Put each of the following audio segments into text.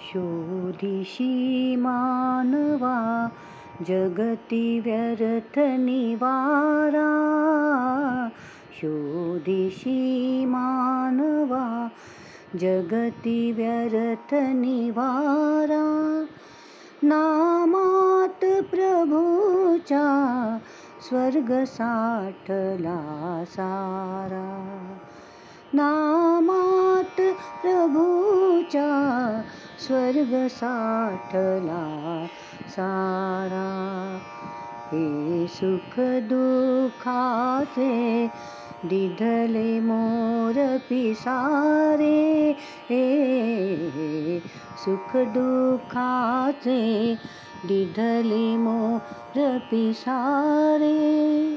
शोधिषी मानवा जगति व्यर्थनिवारा निवाारा। शोधिषी मानवा जगति व्यर्थनिवारा नामात् प्रभुचा स्वर्गसाठला सारा नामात् प्रभुचा स्वर्ग साठला सारा. हे सुख दुखाचे दिधले मोर पिसारे. हे सुख दुखाचे दिधले मोर पिसारे.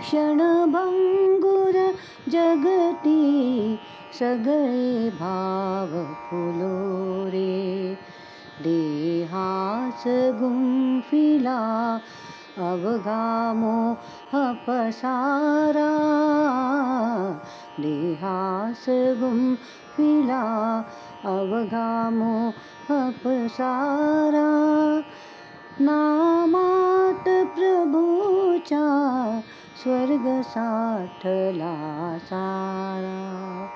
क्षणभंगुर जगती सगळे भाव फुलो रे। देहास गुंफिला अवघा मोह पसारा देहास गुंफिला अवघा मोह पसारा नामात प्रभूच्या स्वर्ग साठला सारा।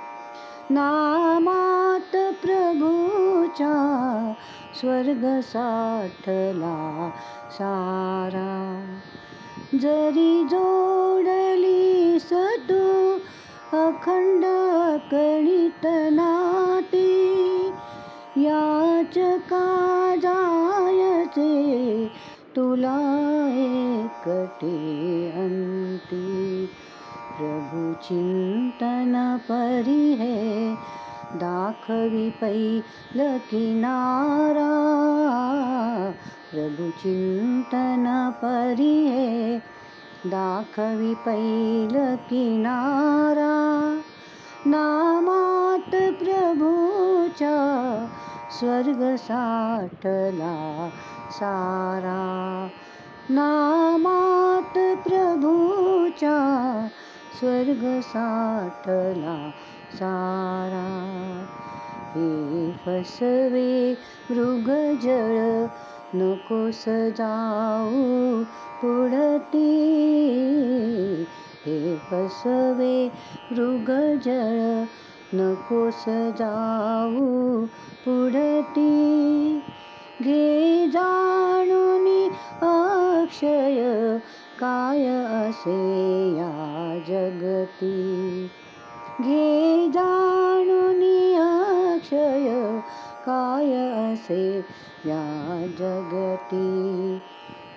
नामात प्रभूच्या स्वर्ग साठला सारा. जरी जोडली सतू अखंड कणित नाती याच का जायचे तुला एकटे अंती. प्रभु चिंतन परी है दाखवी पैल किनारा प्रभु चिंतन परी है दाखवी पैल किनारा नामात प्रभूच्या स्वर्ग साठला सारा। नामात स्वर्ग साठला सारा. हे फसवे मृग जळ नको सजाऊ पुढती. हे फसवे मृग जळ नको सजाऊ पुढती. घे जाणून अक्षय असे या जगती। घे जाणून अक्षय, काय असे या जगती।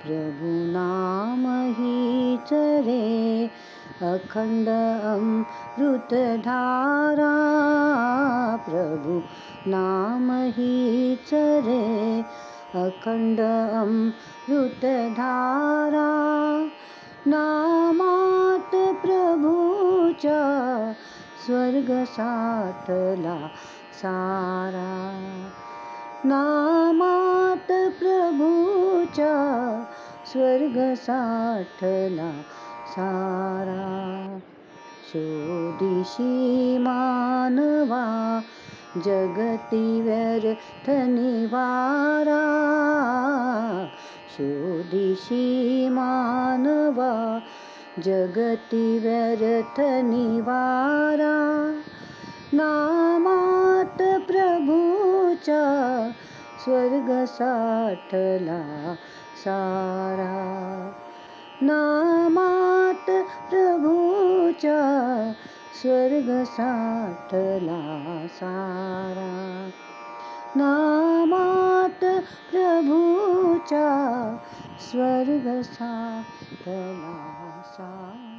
प्रभु नाम हीच रे अखंड अमृतधारा प्रभु नाम हीच रे अखंड अमृतधारा नामात प्रभूच्या स्वर्ग साठला सारा। नामात प्रभूच्या स्वर्ग साठला सारा। शोधिशी मानवा जगती व्यर्थ निवारा। शोधिशी मानवा जगति व्यर्थनिवारा निवा नाम प्रभुच स्वर्गसाठला सारा। न मत् प्रभुच स्वर्गसाठला सारा। नाम प्रभुच स्वर्ग साठला सारा